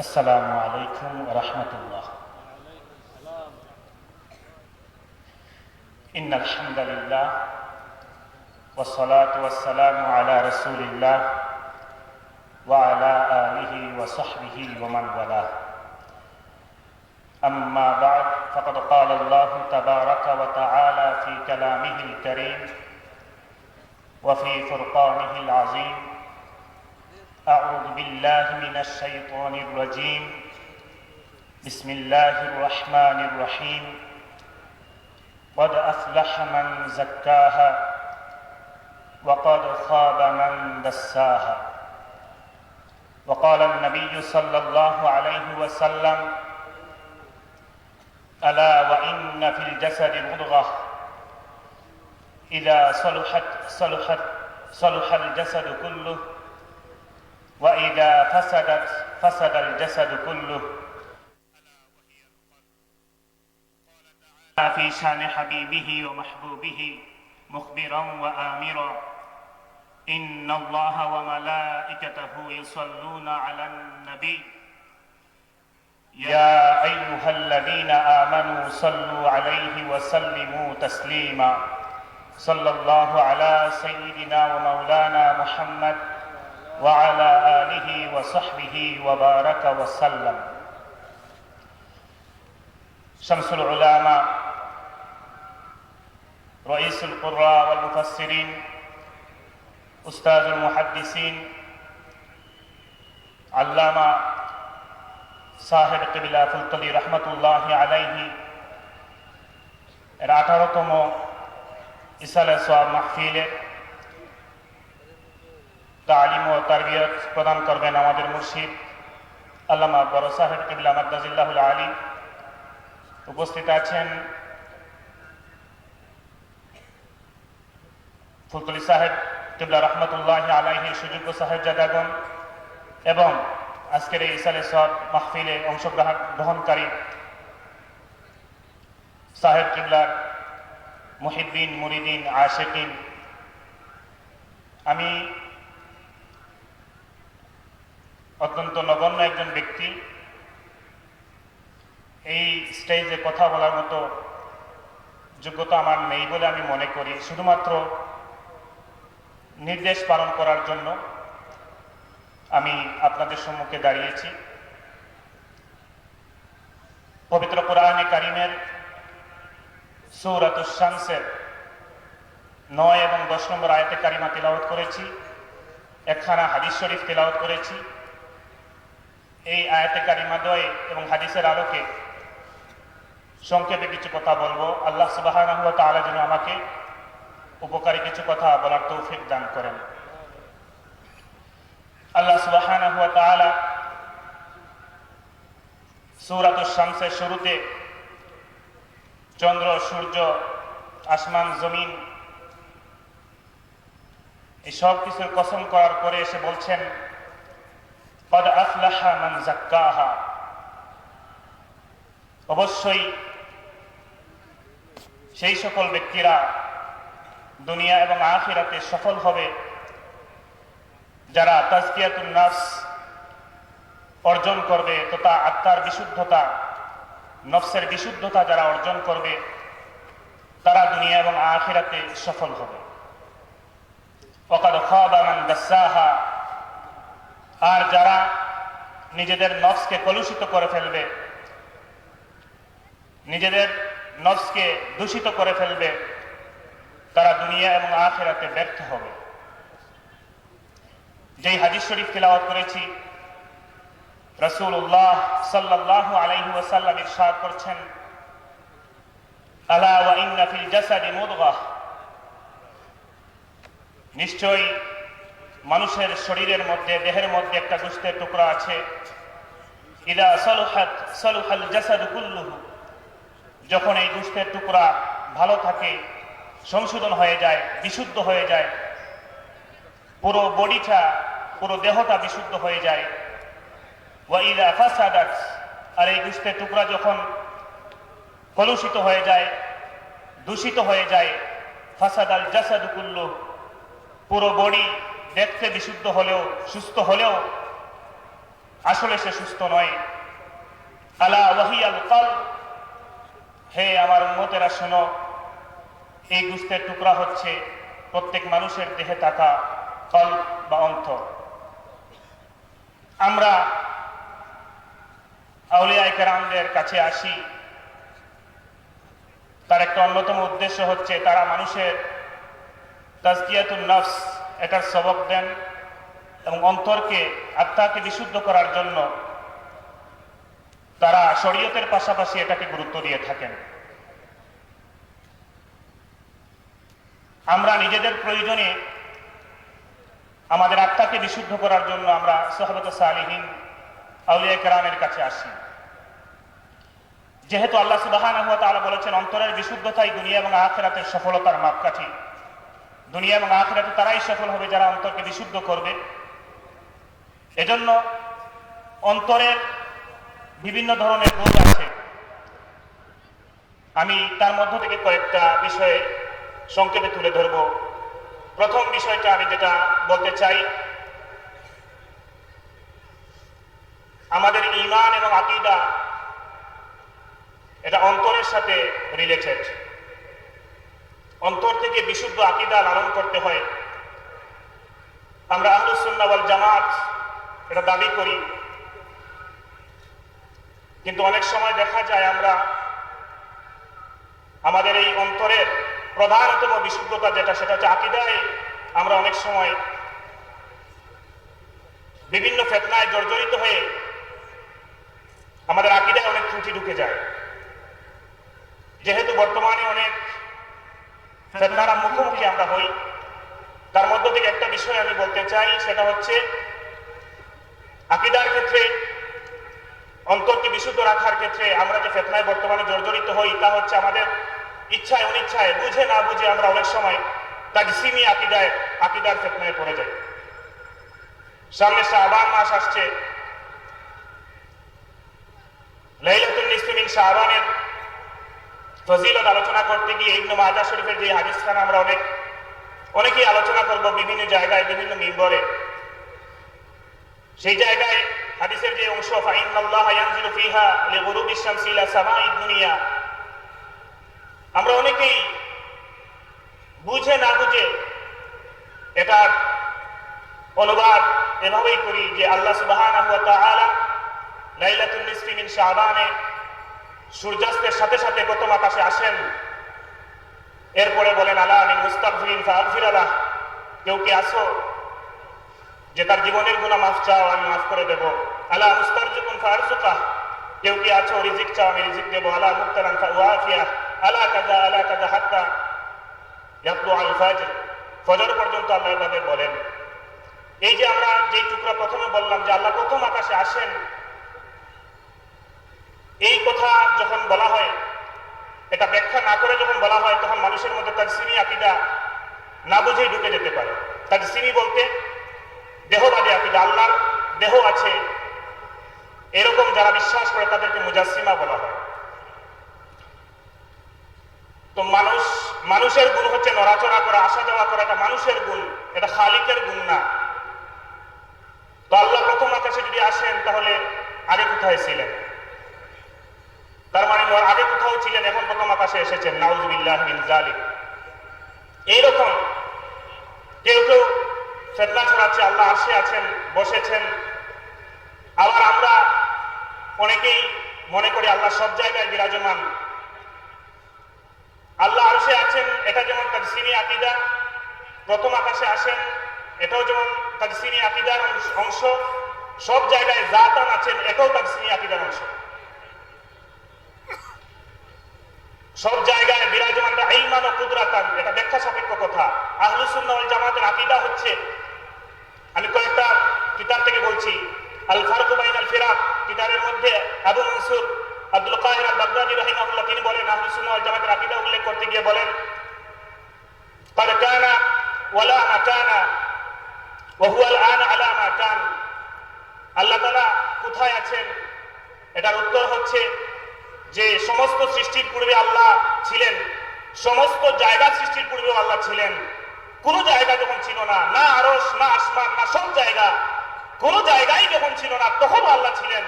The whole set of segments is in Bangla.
السلام عليكم ورحمة الله. إن الحمد لله والصلاة والسلام على رسول الله وعلى آله وصحبه ومن والاه. أما بعد فقد قال الله تبارك وتعالى في كلامه الكريم وفي فرقانه العظيم أعوذ بالله من الشيطان الرجيم. بسم الله الرحمن الرحيم. قد أفلح من زكاها وقد خاب من دساها. وقال النبي صلى الله عليه وسلم ألا وإن في الجسد مضغة إذا صلحت صلحت صلح الجسد كله وإذا فسدت فسد الجسد كله. في شان حبيبه ومحبوبه مخبرا وآمرا إن الله وملائكته يصلون على النبي. يا أيها الذين آمنوا صلوا عليه وسلموا تسليما. صلى الله على سيدنا ومولانا محمد وعلى آله وصحبه وبارك وسلم شمس العلماء رئيس القراء والمفسرين أستاذ المحدثين علامة সাহেব কবিলা ফুলতলি রহমতুল্লাহ আলাইহি এর আঠারোতম ইসালে সোয়াব মাহফিলে তালিম ও তারবিয়ত প্রদান করবেন আমাদের মুর্শিদ আল্লামা বড় সাহেব কবিলা মাদ্দাজিল্লাহুল আলী। উপস্থিত আছেন ফুলতলি সাহেব কিবলা রহমতুল্লাহ আলাইহি, সুযোগ্য সাহেব জাদাগণ এবং আজকের এই ইসালে সব মাহফিলে অংশগ্রহণ গ্রহণকারী সাহেব কিবলার মহিদ্দিন, মুরিদিন, আশেকিন। আমি অত্যন্ত নগণ্য একজন ব্যক্তি। এই স্টেজে কথা বলার মতো যোগ্যতা আমার নেই বলে আমি মনে করি। শুধুমাত্র নির্দেশ পালন করার জন্য আমি আপনাদের সম্মুখে দাঁড়িয়েছি। পবিত্র কোরআনে কারিমের সৌরাতুশাংসের নয় এবং দশ নম্বর আয়তে কারিমা তেলাওয়াত করেছি। একখানা হাদিস শরীফ তেলাওয়াত করেছি। এই আয়াতে কারিমাদয় এবং হাদিসের আলোকে সংক্ষেপে কিছু কথা বলব। আল্লাহ সুবাহ তালা যেন আমাকে উপকারী কিছু কথা বলার তৌফিক দান করেন। আল্লাহ সুবাহ সৌরাত শামসের শুরুতে চন্দ্র, সূর্য, আসমান, জমিন এই সব কিছুর কসম করার পরে এসে বলছেন অবশ্যই সেই সকল ব্যক্তিরা দুনিয়া এবং আখিরাতে সফল হবে যারা তাজকিয়াতুল নাফস অর্জন করবে, তথা আত্মার বিশুদ্ধতা, নফসের বিশুদ্ধতা যারা অর্জন করবে, তারা দুনিয়া এবং আখিরাতে সফল হবে। আর যারা নিজেদের নফসকে কলুষিত করে ফেলবে। নিজেদের নফসকে দূষিত করে ফেলবে। তারা দুনিয়া এবং আখেরাতে ব্যর্থ হবে। যেই হাদিস শরীফ তেলাওয়াত করেছি রসুল্লাহ সাল্লাহ আলাইহি ওয়াসাল্লাম ইরশাদ করছেন, আলা ওয়া ইন্না ফিল জাসাদি নিশ্চয়ই মানুষের শরীরের মধ্যে, দেহের মধ্যে একটা গুস্তের টুকরা আছে। যখন এই গুস্তের টুকরা ভালো থাকে, সংশোধন হয়ে যায়, বিশুদ্ধ হয়ে যায়, পুরো বডিটা, পুরো দেহটা বিশুদ্ধ হয়ে যায়। আর এই গুস্তের টুকরা যখন কলুষিত হয়ে যায়, দূষিত হয়ে যায় ফাসাদ আল জাসাদ পুরো বডি দেখতে বিশুদ্ধ হলেও, সুস্থ হলেও, আসলে সে সুস্থ নয়। আলা ওয়াহিয়াল কল হে আমার উম্মতেরা, শোনো, এই গুস্তের টুকরা হচ্ছে প্রত্যেক মানুষের দেহে থাকা কল বা অন্তর। আমরা আউলিয়ায় কেরামদের কাছে আসি। তার একটা অন্যতম উদ্দেশ্য হচ্ছে তারা মানুষের তাজকিয়াতুল নফস এটার সবক দেন এবং অন্তরকে আত্মাকে বিশুদ্ধ করার জন্য তারা শরীয়তের পাশাপাশি এটাকে গুরুত্ব দিয়ে থাকেন। আমরা নিজেদের প্রয়োজনে আমাদের আত্মাকে বিশুদ্ধ করার জন্য আমরা সোহাবত সালিহীন আউলিয়া কেরামের কাছে আসি। যেহেতু আল্লাহ সুবাহান বলেছেন, অন্তরের বিশুদ্ধতাই দুনিয়া এবং আখেরাতের সফলতার মাপকাঠি। দুনিয়া এবং আখেরাতে তারাই সফল হবে যারা অন্তরকে বিশুদ্ধ করবে। এজন্য অন্তরের বিভিন্ন ধরনের রোগ আছে। আমি তার মধ্য থেকে কয়েকটা বিষয়ে সংক্ষেপে তুলে ধরব। প্রথম বিষয়টা আমি যেটা বলতে চাই, আমাদের ইমান এবং আকিদা এটা অন্তরের সাথে রিলেটেড অন্তর থেকে বিশুদ্ধ আকিদা লালন করতে হয়। আমরা আহলুসুন্নাওয়াল জামাত এটা দাবি করি। কিন্তু অনেক সময় দেখা যায় আমরা আমাদের এই অন্তরের প্রধানতম বিশুদ্ধতা যেটা, সেটা হচ্ছে আকিদায় আমরা অনেক সময় বিভিন্ন ফেতনায় জর্জরিত হয়ে আমাদের আকিদায় অনেক ত্রুটি ঢুকে যায়। যেহেতু বর্তমানে অনেক ফেতনার মুখোমুখি আমরা হই। তার মধ্য থেকে একটা বিষয় আমি বলতে চাই, সেটা হচ্ছে আকিদার ক্ষেত্রে, অন্তরকে বিশুদ্ধ রাখার ক্ষেত্রে আমরা যে ফেতনায় বর্তমানে জর্জরিত হই, তা হচ্ছে আমাদের ইচ্ছায় অনিচ্ছায় বুঝে না বুঝে আমরা অনেক সময় তাজসিমি আকিদায়, আকিদার ফেতনায় পড়ে যাই। সামনে শাহবান মাস আসছে। লাইলাতুল নিসফিমিন শাহবানের ফজিলত আলোচনা করতে গিয়ে ইবনু মাজা শরীফের যে হাদিস খান আমরা অনেক, অনেকেই আলোচনা করব বিভিন্ন জায়গায়, বিভিন্ন মিম্বরে। সেই জায়গায় হাদিসের যে অংশ দুনিয়া। আমরা অনেকেই বুঝে না বুঝে এটার অনুবাদ এভাবেই করি যে আল্লাহ সুবহানাহু ওয়া তাআলা লাইলাতুল নিসফি মিন শাবানে সূর্যাস্তের সাথে সাথে প্রথম আকাশে আসেন। এরপরে বলেন, আলা আমি মুস্তাগফিরিন ফাগফির আলাহ কেউ কি আসো যে তার জীবনের গুণা মাফ চাও, আমি মাফ করে দেব। আলা মুস্তারজুকুন ফারজুকা কেউ কি আছো? রিজিক চাও, আমি রিজিক দেবো। আলা মুক্তারান ফাওয়াফিয়া। আলা কাজা আলা কাজা হাত্তা? ইয়াতলু আল ফাজর। ফজর পর্যন্ত আল্লাহ এভাবে বলেন। এই যে আমরা যে টুকরা প্রথমে বললাম যে আল্লাহ প্রথম আকাশে আসেন এই কথা যখন বলা হয়, এটা ব্যাখ্যা না করে যখন বলা হয়, তখন মানুষের মধ্যে তার সিমি আকিদা না বুঝেই ঢুকে যেতে পারে। তার সিমি বলতে দেহবাদী আকিদা, আল্লাহর দেহ আছে। এরকম যারা বিশ্বাস করে তাদেরকে মুজাসিমা বলা হয়। তো মানুষ, মানুষের গুণ হচ্ছে নড়াচড়া করা, আসা যাওয়া করা, এটা মানুষের গুণ, এটা খালিকের গুণ না। তো আল্লাহ প্রথম আকাশে যদি আসেন, তাহলে আগে কোথায় ছিলেন? তার মানে ওর আগে কোথাও ছিলেন, এখন প্রথম আকাশে এসেছেন। নাউজুবিল্লাহ জালিক এইরকম কেউ কেউ ফেতনা ছড়াচ্ছে, আল্লাহ আসে আছেন, বসেছেন। আবার আমরা অনেকেই মনে করি আল্লাহ সব জায়গায় বিরাজমান। আল্লাহ আরশে আছেন, এটা যেমন তার সিনি আকিদা, প্রথম আকাশে আসেন, এটাও যেমন তার সিনি আকিদার অংশ। সব জায়গায় জাতান আছেন, এটাও তার সিনি আকিদার অংশ। সব জায়গায় বিরাজমান আইমান ও কুদরাতান এটা ব্যাখ্যা সাপেক্ষ কথা আহলুসুন্নাহ ওয়াল জামাতের আকীদা হচ্ছে আমি কয়েকটা কিতাব থেকে বলছি আল ফারুক বাইন আল ফিরাক কিতাবের মধ্যে আবু মনসুর আব্দুল কাহির আল বাগদাদি রাহিমাহুল্লাহ তিনি বলেন আহলুসুন্নাহ ওয়াল জামাতের আকীদা উল্লেখ করতে গিয়ে বলেন قد كان ولا ما كان وهو الآن على ما كان আল্লাহ তাআলা কোথায় আছেন এটার উত্তর হচ্ছে যে সমস্ত সৃষ্টির পূর্বে আল্লাহ ছিলেন, সমস্ত জায়গা সৃষ্টির পূর্বেও আল্লাহ ছিলেন। কোন জায়গা যখন ছিল না না আরস না আসমান, না সব জায়গা, কোন জায়গায় যখন ছিল না তখন আল্লাহ ছিলেন।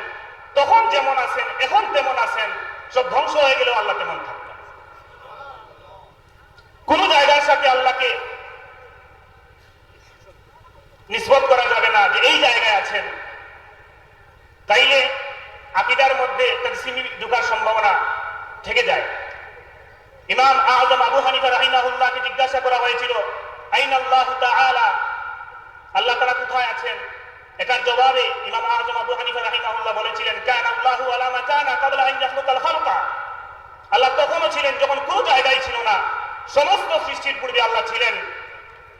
তখন যেমন আছেন, এখন তেমন আছেন, সব ধ্বংস হয়ে গেলেও আল্লাহ তেমন থাকবেন। কোন জায়গার সাথে আল্লাহকে নিষ্পত করা যাবে না যে এই জায়গায় আছেন। তাইলে আকিদার মধ্যে তকসিমি ঢুকার সম্ভাবনা থেকে যায়। ইমাম আজম আবু হানিফা রাহিমাহুল্লাহকে জিজ্ঞাসা করা হয়েছিল আইন আল্লাহ তাআলা? আল্লাহ তাআলা কোথায় আছেন? এটার জবাবে ইমাম আজম আবু হানিফা রাহিমাহুল্লাহ বলেছিলেন কান আল্লাহু আলা মাকানা ক্বাবলা আন ইয়াখলুকাল খালকা। আল্লাহ তখনও ছিলেন যখন কোনো জায়গায় ছিল না, সমস্ত সৃষ্টির পূর্বে আল্লাহ ছিলেন।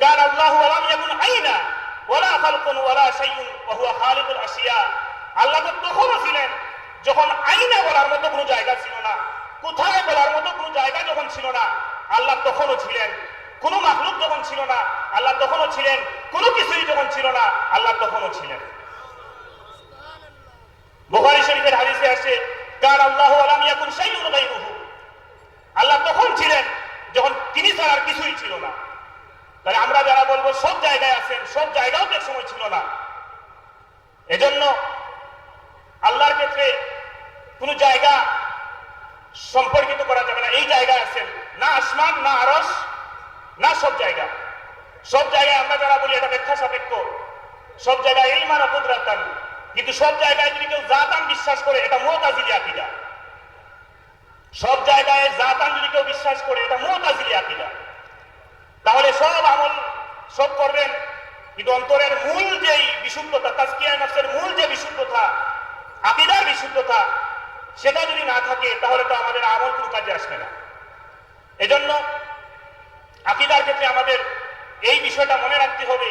কান আল্লাহু আলাম ইয়াকুন আইনা, ওয়ালা খালকুন ওয়ালা শাইউন, ওয়া হুয়া খালিকুল আশিয়া। আল্লাহ তো তখনও ছিলেন। যখন আইনে বলার মতো কোনো জায়গা ছিল না, কোথায় বলার মতো কোনো জায়গা যখন ছিল না, আল্লাহ তখনও ছিলেন। কোনো মাখলুক যখন ছিল না, আল্লাহ তখনও ছিলেন। কোনো কিছুই যখন ছিল না, আল্লাহ তখনও ছিলেন। আসে আল্লাহু আলাম ইয়াকুন আল্লাহ তখন ছিলেন, যখন তিনি কিছুই ছিল না। আমরা যারা বলব, সব জায়গায় সব জায়গাও সময় ছিল না। এজন্য আল্লাহর ক্ষেত্রে কোনো জায়গা সম্পর্কিত করা যাবে না। এই জায়গায় আছেন। না আসমান, না আরস না সব জায়গা। সব জায়গায় আমরা যারা বলি, এটা ব্যাখ্যা সাপেক্ষ সব জায়গায় এই মানা কুদরাতান কিন্তু সব জায়গায় যদি কেউ জাতান বিশ্বাস করে, এটা মোতাজিলি আকিদা। সব জায়গায় জাতান যদি কেউ বিশ্বাস করে, এটা মোতাজিলি আকিদা। তাহলে সব আমল সব করবেন, কিন্তু অন্তরের মূল যেই বিশুদ্ধতা তাজকিয়া নফসের মূল যে বিশুদ্ধতা, আকিদার বিশুদ্ধতা সেটা যদি না থাকে, তাহলে তো আমাদের আমল কোনো কাজে আসবে না। এজন্য আকিদার ক্ষেত্রে আমাদের এই বিষয়টা মনে রাখতে হবে,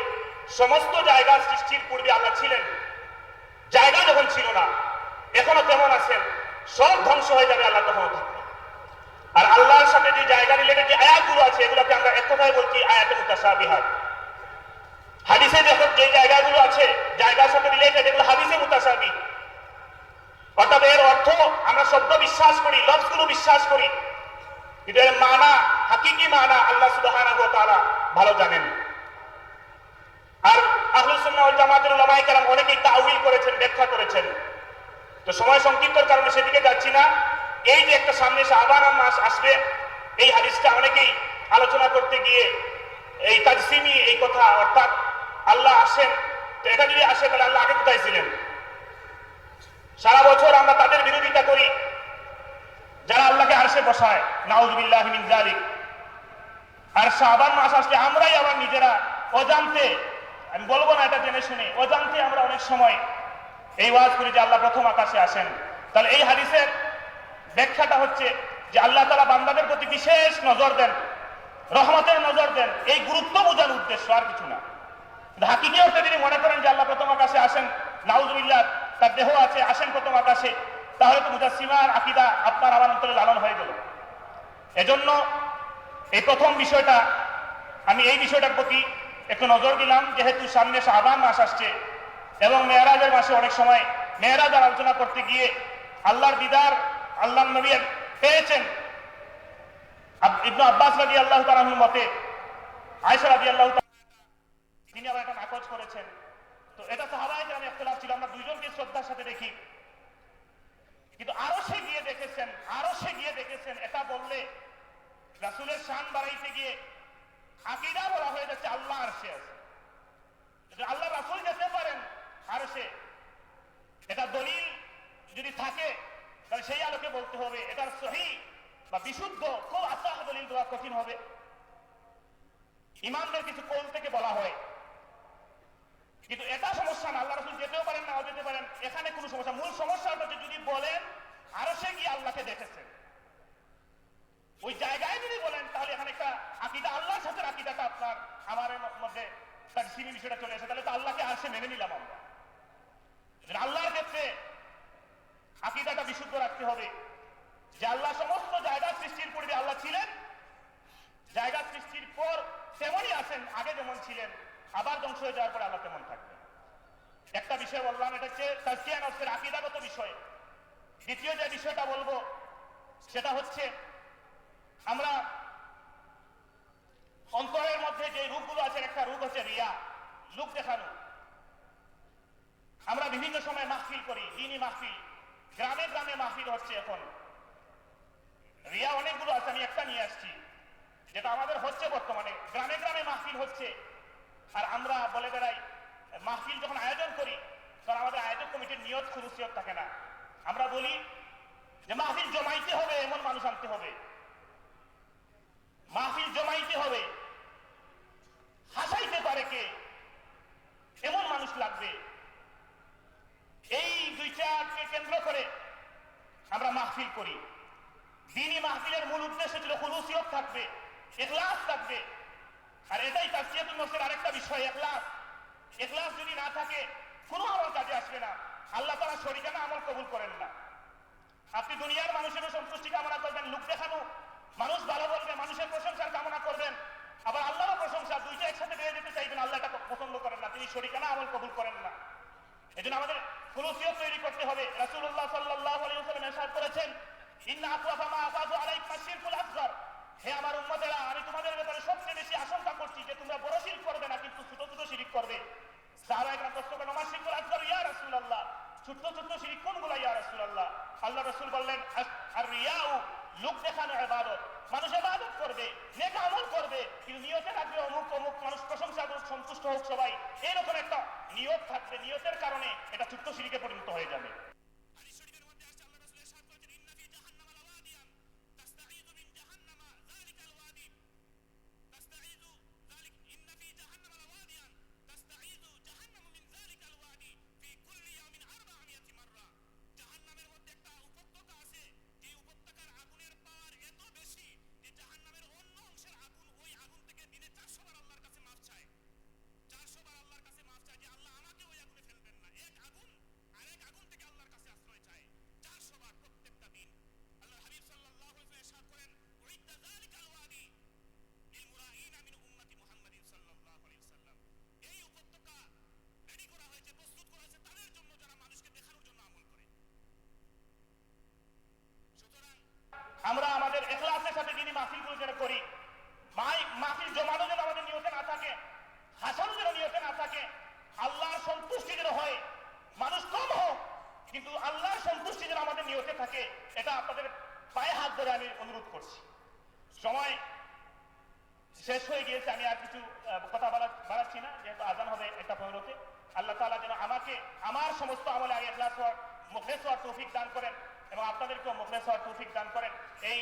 সমস্ত জায়গা সৃষ্টির পূর্বে আল্লাহ ছিলেন। জায়গা যখন ছিল না, এখনও তেমন আছেন, সব ধ্বংস হয়ে যাবে আল্লাহ থাকবে। আর আল্লাহর সাথে যে জায়গা রিলেটেড যে আয়াতগুলো আছে, এগুলোকে আমরা এক কথায় বলছি আয়াতে মুতাসাবিহাত হাদিসে দেখো যে জায়গাগুলো আছে, জায়গার সাথে রিলেটেড এগুলো হাদিসে মুতাসাবি অর্থাৎ এর অর্থ আমরা শব্দ বিশ্বাস করি লফজগুলো বিশ্বাস করি। কিন্তু এর মানা, হাকিকি মানা আল্লাহ তাআলা ভালো জানেন। আর আহলুস সুন্নাহ জামাতের উলামায়ে কেরাম অনেকেই তাউইল করেছেন, ব্যাখ্যা করেছেন। তো সময় সংক্ষিপ্তর কারণে সেদিকে যাচ্ছি না। এই যে একটা সামনে শাবান মাস আসবে, এই হাদিসটা অনেকেই আলোচনা করতে গিয়ে এই তাজসিমি, এই কথা অর্থাৎ আল্লাহ আসেন। তো এটা যদি আসে, তাহলে আল্লাহ আগে কোথায় ছিলেন? সারা বছর আমরা তাদের বিরোধিতা করি। যারা আল্লাহকে আরশে বসায়, নাউজুবিল্লাহ মিন জালিক আর শাবান মাস আসলে আমরাই আবার নিজেরা অজান্তে, আমি বলব না এটা জেনে শুনে, অজান্তে আমরা অনেক সময় এই ওয়াজ করি যে আল্লাহ প্রথম আকাশে আসেন। তাহলে এই হাদিসের ব্যাখ্যাটা হচ্ছে যে আল্লাহ তালা বান্দাদের প্রতি বিশেষ নজর দেন, রহমতের নজর দেন, এই গুরুত্ব বোঝার উদ্দেশ্য আর কিছু না। হাকিকে অর্থে তিনি মনে করেন যে আল্লাহ প্রথম আকাশে আসেন, নাউজুবিল্লাহ তার দেহ আছে আসেন প্রথম আকাশে তাহলে তো মুজাসিমার আকিদা আপনার আমার অন্তরে লালন হয়ে গেল। এজন্য এই প্রথম বিষয়টা, আমি এই বিষয়টার প্রতি একটু নজর দিলাম, যেহেতু সামনে শাহবান মাস আসছে এবং মেয়েরাজের মাসে অনেক সময় মেয়েরাজ আলোচনা করতে গিয়ে আল্লাহর দিদার আল্লাহ নবী পেয়েছেন। ইবনু আব্বাস রাজি আল্লাহ তালাহুর মতে আয়সা রাজি আল্লাহ তিনি আবার এটা নাকচ করেছেন। তো এটা সাহাবায় আমি একতলাফ ছিল, আমরা দুইজনকে শ্রদ্ধার সাথে দেখি। কিন্তু আরও সে গিয়ে দেখেছেন আরও সে গিয়ে দেখেছেন, এটা বললে রাসুলের শান বাড়াইতে গিয়ে আকিদা বলা হয়ে যাচ্ছে, আল্লাহ আর সে আছে আল্লাহ রাসুল যেতে পারেন আর সে এটা দলিল যদি থাকে, তাহলে সেই আলোকে বলতে হবে, এটার সহি বা বিশুদ্ধ, খুব আসাহ দলিল দেওয়া কঠিন হবে। ইমামদের কিছু কোল থেকে বলা হয় কিন্তু এটা সমস্যা না, আল্লাহ রসুল যেতেও পারেন নাও যেতে পারেন। এখানে কোনো সমস্যা। মূল সমস্যাটা হচ্ছে যদি বলেন, আরও সে গিয়ে আল্লাহকে দেখেছেন ওই জায়গায় যদি বলেন, তাহলে এখানে একটা আকিদা, আল্লাহর সাথে আকিদাটা আপনার, আমার মধ্যে তার সিমি বিষয়টা চলে এসে, তাহলে তো আল্লাহকে আসে মেনে নিলাম আমরা। আল্লাহর ক্ষেত্রে আকিদাটা বিশুদ্ধ রাখতে হবে। যে আল্লাহ সমস্ত জায়গা সৃষ্টির পূর্বে আল্লাহ ছিলেন, জায়গা সৃষ্টির পর তেমনই আছেন, আগে যেমন ছিলেন, আবার ধ্বংস হয়ে যাওয়ার পর আল্লাহ তেমন থাকবেন একটা বিষয় বললাম এটা হচ্ছে আকিদাগত বিষয়। দ্বিতীয় যে বিষয়টা বলব, সেটা হচ্ছে, আমরা অন্তরের মধ্যে যে রূপগুলো আছে একটা রূপ হচ্ছে রিয়া লোক দেখানো। আমরা বিভিন্ন সময় মাহফিল করি, দিনই মাহফিল, গ্রামে গ্রামে মাহফিল হচ্ছে এখন। রিয়া অনেকগুলো আছে, আমি একটা নিয়ে আসছি। যেটা আমাদের হচ্ছে বর্তমানে, গ্রামে গ্রামে মাহফিল হচ্ছে। আর আমরা বলে বেড়াই, মাহফিল যখন আয়োজন করি তখন আমাদের আয়োজক কমিটির নিয়ত খুরুসিয়ত থাকে না। আমরা বলি যে মাহফিল জমাইতে হবে, এমন মানুষ আনতে হবে মাহফিল জমাইতে হবে হাসাইতে পারে কে এমন মানুষ লাগবে এই দুইটাকে কেন্দ্র করে আমরা মাহফিল করি দিনই মাহফিলের মূল উদ্দেশ্য ছিল খুলুসিয়ত থাকবে এখলাস থাকবে আর এটাই তাসিয়াতুল নফসের আরেকটা বিষয় এখলাস এখলাস যদি না থাকে কোনো আমল কাজে আসবে না আল্লাহ তারা শরীকানা আমল কবুল করেন না। আপনি দুনিয়ার মানুষেরও সন্তুষ্টি কামনা করবেন, লোক দেখানো। মানুষ ভালো বলবে, মানুষের প্রশংসার কামনা করবেন। আবার আল্লাহর প্রশংসা, দুইটা একসাথে বেড়ে যেতে চাইবেন, আল্লাহ এটা পছন্দ করেন না। তিনি শরীকানা আমল কবুল করেন না। এই জন্য আমাদের খুলুসিয়ত তৈরি করতে হবে। রাসূলুল্লাহ সাল্লাল্লাহু আলাইহি করেছেন হে আমার উম্মতেরা, আমি তোমাদের ব্যাপারে সবচেয়ে বেশি আশঙ্কা করছি যে তোমরা বড় শিরক করবে না, কিন্তু ছোট ছোট শিরক করবে। সাহাবা একরাম প্রশ্ন করেন আমার শিরকুল আসগর ইয়া রাসূলুল্লাহ? ছোট ছোট্ট সিঁড়ি কোনগুলো ইয়া রসুল আল্লাহ আল্লাহ রসুল বললেন লোক দেখানো ইবাদত। মানুষ ইবাদত করবে, নেক আমল করবে, কিন্তু নিয়তে থাকবে অমুক অমুক মানুষ প্রশংসা করুক, সন্তুষ্ট হোক সবাই। এরকম একটা নিয়ত থাকবে। নিয়তের কারণে এটা ছোট্ট সিঁড়িকে পরিণত হয়ে যাবে। মাহফিলগুলো যেন করি। মাহফিল জমানো যেন আমাদের নিয়তে না থাকে হাসানো যেন নিয়তে না থাকে, আল্লাহর সন্তুষ্টি যেন হয়, মানুষ কম হোক, কিন্তু আল্লাহর সন্তুষ্টি যেন আমাদের নিয়তে থাকে, এটা আপনাদের পায়ে হাত ধরে আমি অনুরোধ করছি। সময় শেষ হয়ে গিয়েছে, আমি আর কিছু কথা বলা বাড়াচ্ছি না, যেহেতু আজান হবে একটা পনেরোতে। আল্লাহ তাআলা যেন আমাকে, আমার সমস্ত আমলে আগে এখলাস হওয়ার, মুখলেস দান করেন এবং আপনাদেরকেও মুখলেস হওয়ার তৌফিক দান করেন। এই